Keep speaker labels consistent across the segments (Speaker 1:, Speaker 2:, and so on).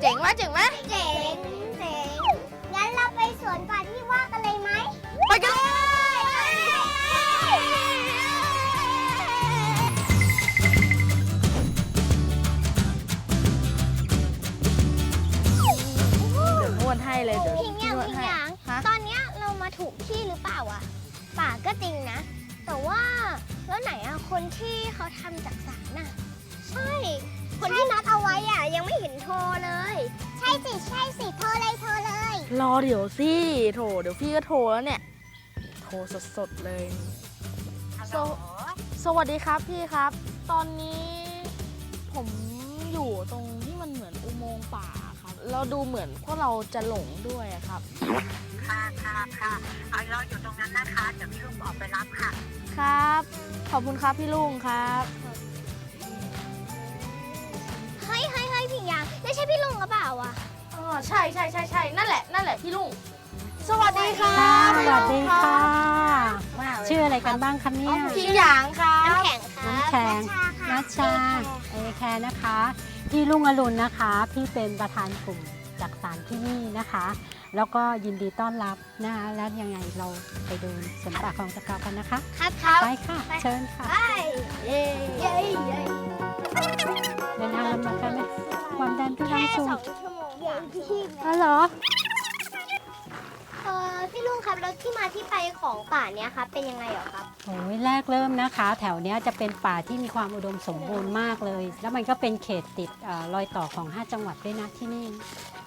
Speaker 1: เจ๋งไหมเจ๋งไห
Speaker 2: มเจ๋งเจ๋งงั้
Speaker 1: นเราไปสวน
Speaker 2: ป่า
Speaker 3: ที่ว่ากันเลยไหม
Speaker 1: ไปกันนวดให้เล
Speaker 2: ยเดิง
Speaker 1: นวดพิงยังะ
Speaker 2: ตอนเนี้เรามาถูกที่หรือเปล่าอะป่าก็จริงนะ แต่ว่าแล้วไหนอะคนที่เขาทำจากสารน่ะ
Speaker 1: รอเดี๋ยวสิโถเดี๋ยวพี่ก็โทรแล้วเนี่ย โทรสดๆเลยสวสวัสดีครับพี่ครับ ตอนนี้ผมอยู่ตรงที่มันเหมือนอุโมงค์ป่าครับแล้วดูเหมือนพวกเราจะหลงด้วยอะครับ
Speaker 4: ค่ะค่ะค่ะเอาเราอยู่ตรงนั้นนะคะ เดี๋ยวพี่ลุงออกไปรับค่ะ
Speaker 1: ครับ ขอบคุณครับพี่ลุงครับ
Speaker 2: เฮ้ยเฮ้ยเฮ้ยพิงยังไม่ใช่พี่ลุงหรือเปล่าอะ
Speaker 1: อ๋อ ใช่ใช่ใช่ใช่นั่นแหละนั่นแหละพี่ลุงสวัสดีครั
Speaker 5: ค่ะ
Speaker 1: บ
Speaker 5: สวัสดีค่ะ
Speaker 1: มากเลย
Speaker 5: ชื่ออะไรกันบ้างคะเนี่ย
Speaker 1: พี่หยางครับ
Speaker 2: น้ำแข็งครับ
Speaker 5: น้ำแข็ง
Speaker 2: นั
Speaker 5: นั
Speaker 2: ช
Speaker 5: ช
Speaker 2: ชา
Speaker 5: ชา
Speaker 2: ค่ะ
Speaker 5: เอแคร์นะคะ พี่ลุงอรุณนะคะ พี่เป็นประธานกลุ่มจากสารที่นี่นะคะ แล้วก็ยินดีต้อนรับนะคะแล้วยังไงเราไปเดินสวนป่าของตะเกากันนะคะ
Speaker 2: ครับครับ
Speaker 5: ไปค่ะเชิญค่ะ
Speaker 2: ไปเย้เย้เย้
Speaker 5: เดินทางลำบากกันไหมความดันพี่
Speaker 2: แค่
Speaker 5: ลังสูง
Speaker 2: สองชั่วโมงเองพี่
Speaker 5: อ๋อเหรอ
Speaker 2: เออพี่ลุงครับแล้วที่มาที่ไปของป่าเนี้ยครับเป็นยังไงเหรอครับ
Speaker 5: โอ้ยแรกเริ่มนะคะ แถวเนี้ยจะเป็นป่าที่มีความอุดมสมบูรณ์มากเลย แล้วมันก็เป็นเขตติดเออรอยต่อของ 5 จังหวัดด้วยนะที่นี่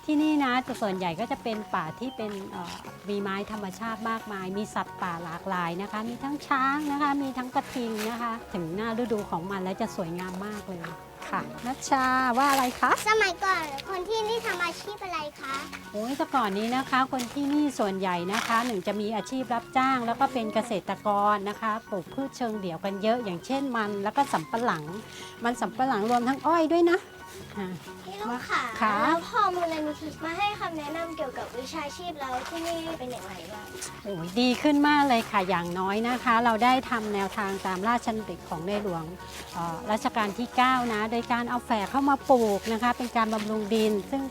Speaker 5: ที่นี่นะแต่ส่วนใหญ่ก็จะเป็นป่าที่เป็นเอ่อมีไม้ธรรมชาติมากมาย มีสัตว์ป่าหลากหลายนะคะ มีทั้งช้างนะคะ มีทั้งกระทิงนะคะ ถึงหน้าฤดูของมันแล้วจะสวยงามมากเลย ค่ะนัชชาว่าอะไรคะ
Speaker 2: สมัยก่อนคนที่นี่ทำอาชีพอะไรคะ
Speaker 5: โอ้ยแต่ก่อนนี้นะคะ คนที่นี่ส่วนใหญ่นะคะหนึ่งจะมีอาชีพรับจ้าง แล้วก็เป็นเกษตรกรนะคะปลูกพืชเชิงเดี่ยวกันเยอะ อย่างเช่นมันแล้วก็สำปะหลัง มันสำปะหลังรวมทั้งอ้อยด้วยนะ อ่า
Speaker 2: พี่ลุงค่ะ
Speaker 5: ค่ะ
Speaker 2: แล้วพอมูลนิธิมาให้คำแนะนำเกี่ยวกับวิชาชีพแล้วที่นี่เป็นอย่างไรบ้าง
Speaker 5: โอ้ยดีขึ้นมากเลยค่ะอย่างน้อยนะคะ เราได้ทำแนวทางตามราชดำริของในหลวงเอ่อรัชกาลที่ 9 นะ โดยการเอาแฝกเข้ามาปลูกนะคะ เป็นการบำรุงดิน ซึ่ง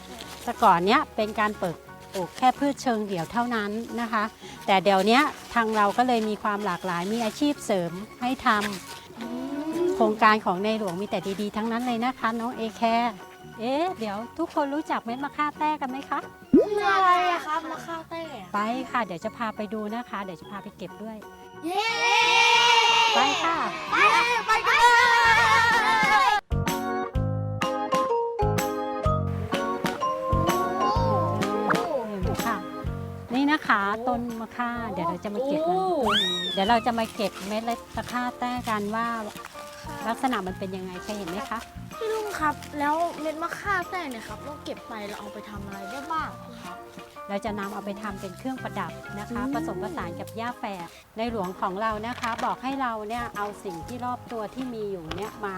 Speaker 5: แต่ก่อนเนี้ยเป็นการเปิดปลูกแค่พืชเชิงเดี่ยวเท่านั้นนะคะ แต่เดี๋ยวเนี้ยทางเราก็เลยมีความหลากหลายมีอาชีพเสริมให้ทำโค รงการของในหลวงมีแต่ดีๆ ทั้งนั้นเลยนะคะ น้องเอแคร์เอ๊ะเดี๋ยวทุกคนรู้จักเม็ดมะค่าแต้กันไหมคะ
Speaker 1: คืออะไรอะครับมะค่าเต้อะ
Speaker 5: ไปค่ะ เดี๋ยวจะพาไปดูนะคะ เดี๋ยวจะพาไปเก็บด้วย
Speaker 1: เย้
Speaker 5: ไปค่ะ
Speaker 1: ไปไปกันเลย
Speaker 5: ค่ะนี่นะคะต้นมะค่าเดี๋ยวเราจะมาเก็บมันเดี๋ยวเราจะมาเก็บเม็ดเล็ดตะค่าแต้กันว่า ลักษณะมันเป็นยังไงเคยเห็นไหมคะ
Speaker 1: พี่ลุงครับ แล้วเม็ดมะค่าแต้เนี่ยครับเราเก็บไปเราเอาไปทำอะไรได้บ้างครับ
Speaker 5: เราจะนำเอาไปทำเป็นเครื่องประดับนะคะ
Speaker 1: อืม
Speaker 5: ผสมผสานกับหญ้าแฝกในหลวงของเรานะคะ บอกให้เราเนี่ยเอาสิ่งที่รอบตัวที่มีอยู่เนี่ยมา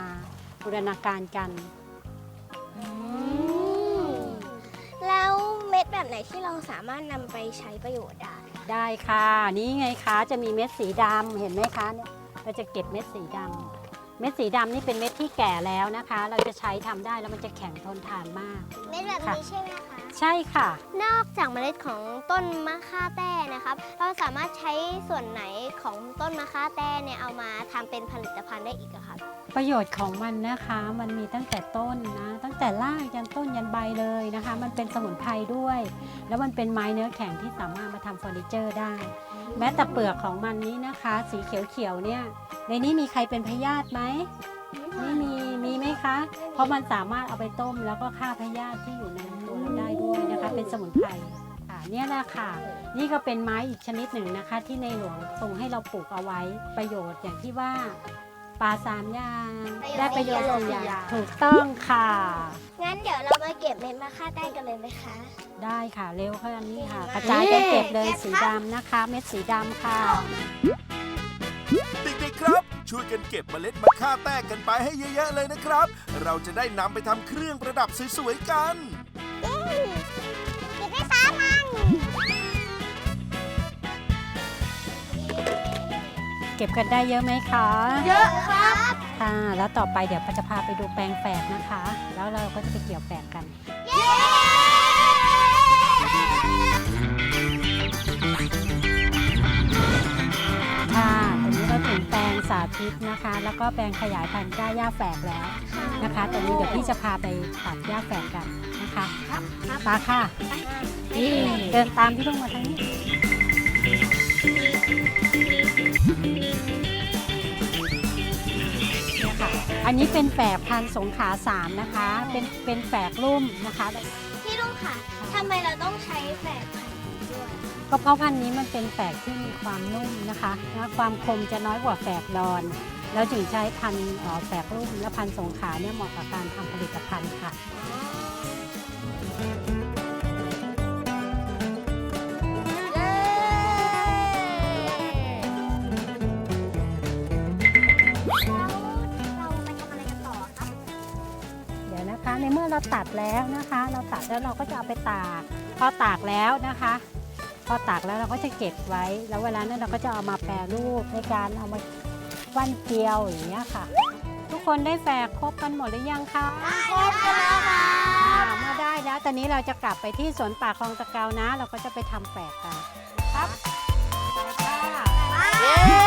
Speaker 5: บูรณาการกัน
Speaker 2: แล้วเม็ดแบบไหนที่เราสามารถนำไปใช้ประโยชน์ได้
Speaker 5: ได้ค่ะ นี่ไงคะจะมีเม็ดสีดำเห็นไหมคะเนี่ยเราจะเก็บเม็ดสีดำ เม็ดสีดำนี่เป็นเม็ดที่แก่แล้วนะคะ เราจะใช้ทำได้แล้วมันจะแข็งทนทานมาก
Speaker 2: เม็ดแบบนี้ใช่ไหมคะ
Speaker 5: ใช่ค่ะ
Speaker 2: นอกจากเมล็ดของต้นมะค่าแต้นะครับ เราสามารถใช้ส่วนไหนของต้นมะค่าแต้เนี่ยเอามาทำเป็นผลิตภัณฑ์ได้อีกอะครับ
Speaker 5: ประโยชน์ของมันนะคะ มันมีตั้งแต่ต้นนะ ตั้งแต่รากยันต้นยันใบเลยนะคะ มันเป็นสมุนไพรด้วย แล้วมันเป็นไม้เนื้อแข็งที่สามารถมาทำเฟอร์นิเจอร์ได้ แม้แต่เปลือกของมันนี้นะคะ สีเขียวๆเนี่ย ในนี้มีใครเป็นพยาธิไหมไม่มีมีไหมคะ เพราะมันสามารถเอาไปต้มแล้วก็ฆ่าพยาธิที่อยู่ในตัวเราได้ด้วยนะคะ เป็นสมุนไพรค่ะเนี่ยแหละค่ะ นี่ก็เป็นไม้อีกชนิดหนึ่งนะคะ ที่ในหลวงทรงให้เราปลูกเอาไว้ประโยชน์อย่างที่ว่า ปลาสามอย่างได้ประโยชน์สี่อย่างถูกต้องค่ะ
Speaker 2: งั้นเดี๋ยวเรามาเก็บเม็ดมะค่าแต้กันเลยไหมคะ
Speaker 5: ได้ค่ะเร็วค่ะนี่ค่ะ
Speaker 2: เก่งมาก
Speaker 5: กระจายกันเก็บเลยสีดำนะคะ เม็ดสีดำค่ะ
Speaker 6: เด็กๆครับ ช่วยกันเก็บเมล็ดมะค่าแต้กันไปให้เยอะๆเลยนะครับ เราจะได้นำไปทำเครื่องประดับสวยๆกัน
Speaker 2: เก็บ
Speaker 5: กันได้เยอะไหมคะ
Speaker 1: เยอะครับ
Speaker 5: ค่ะ แล้วต่อไปเดี๋ยวจะพาไปดูแปลงแฝกนะคะ แล้วเราก็จะไปเกี่ยวแฝกกัน
Speaker 2: เย้
Speaker 5: ค่ะตอนนี้เราถึงแปลงสาธิตนะคะ แล้วก็แปลงขยายพันธุ์กล้าหญ้าแฝกแล้วนะคะตอนนี้เดี๋ยวพี่จะพาไปตัดหญ้าแฝกกันนะคะมาค่ะเดินตามพี่ลุงมาทางนี้ อันนี้เป็นแฝกพันธุ์สงขลาสามนะคะ เป็นเป็นแฝกรุ่มนะคะ
Speaker 2: พี่ลุงค่ะทำไมเราต้องใช้แฝกพันธุ์นี้ด้วย
Speaker 5: ก็เพราะพันธุ์นี้มันเป็นแฝกที่มีความนุ่มนะคะนะความคมจะน้อยกว่าแฝกดอนแล้วจึงใช้พันธุ์เอ่อแฝกรุ่มและพันธุ์สงขลาเนี่ยเหมาะกับการทำผลิตภัณฑ์ค่ะ
Speaker 2: ตั
Speaker 5: ดแล้วนะคะ เราตัดแล้วเราก็จะเอาไปตาก พอตากแล้วนะคะ พอตากแล้วเราก็จะเก็บไว้ แล้วเวลานั้นเราก็จะเอามาแปรรูปในการเอามาวันเกลียวอย่างเงี้ยค่ะ ทุกคนได้แฝกครบกันหมดหรือยังคะ
Speaker 1: ครบกันแล้วค่ะ
Speaker 5: อ่าเมื่อได้แล้วตอนนี้เราจะกลับไปที่สวนป่าคลองตะเกานะ เราก็จะไปทำแฝกกันครับค่ะ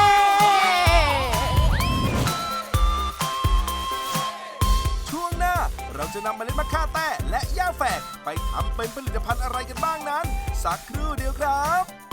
Speaker 6: เราจะนำเมล็ดมะค่าแต้และหญ้าแฝกไปทำเป็นผลิตภัณฑ์อะไรกันบ้างนั้น สักครู่เดียวครับ